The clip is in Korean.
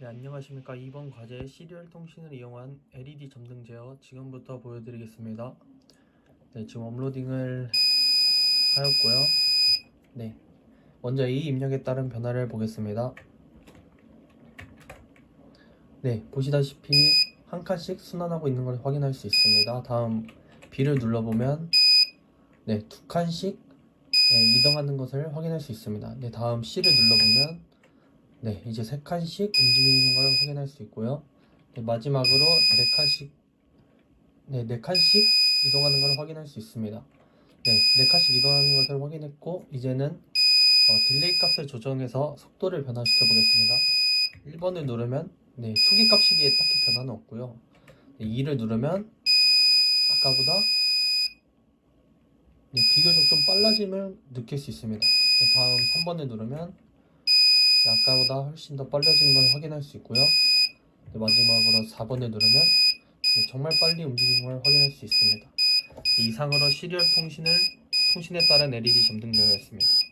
네, 안녕하십니까. 이번 과제 시리얼 통신을 이용한 LED 점등 제어 지금부터 보여드리겠습니다. 네, 지금 업로딩을 하였고요. 네, 먼저 이 입력에 따른 변화를 보겠습니다. 네, 보시다시피 한 칸씩 순환하고 있는 걸 확인할 수 있습니다. 다음 B를 눌러보면 네, 두 칸씩 네, 이동하는 것을 확인할 수 있습니다. 네, 다음 C를 눌러보면 네, 이제 세 칸씩 움직이는 걸 확인할 수 있고요. 네, 마지막으로 네 칸씩 네, 네 칸씩 이동하는 걸 확인할 수 있습니다. 네, 네 칸씩 이동하는 것을 확인했고 이제는 어, 딜레이 값을 조정해서 속도를 변화시켜 보겠습니다. 1번을 누르면 네, 초기 값 시기에 딱히 변화는 없고요. 네, 2를 누르면 아까보다 네, 비교적 좀 빨라짐을 느낄 수 있습니다. 네, 다음 3번을 누르면 네, 아까보다 훨씬 더 빨라지는 걸 확인할 수 있고요. 네, 마지막으로 4번을 누르면 네, 정말 빨리 움직이는 걸 확인할 수 있습니다. 네, 이상으로 시리얼 통신을 통신에 따른 LED 점등되었습니다.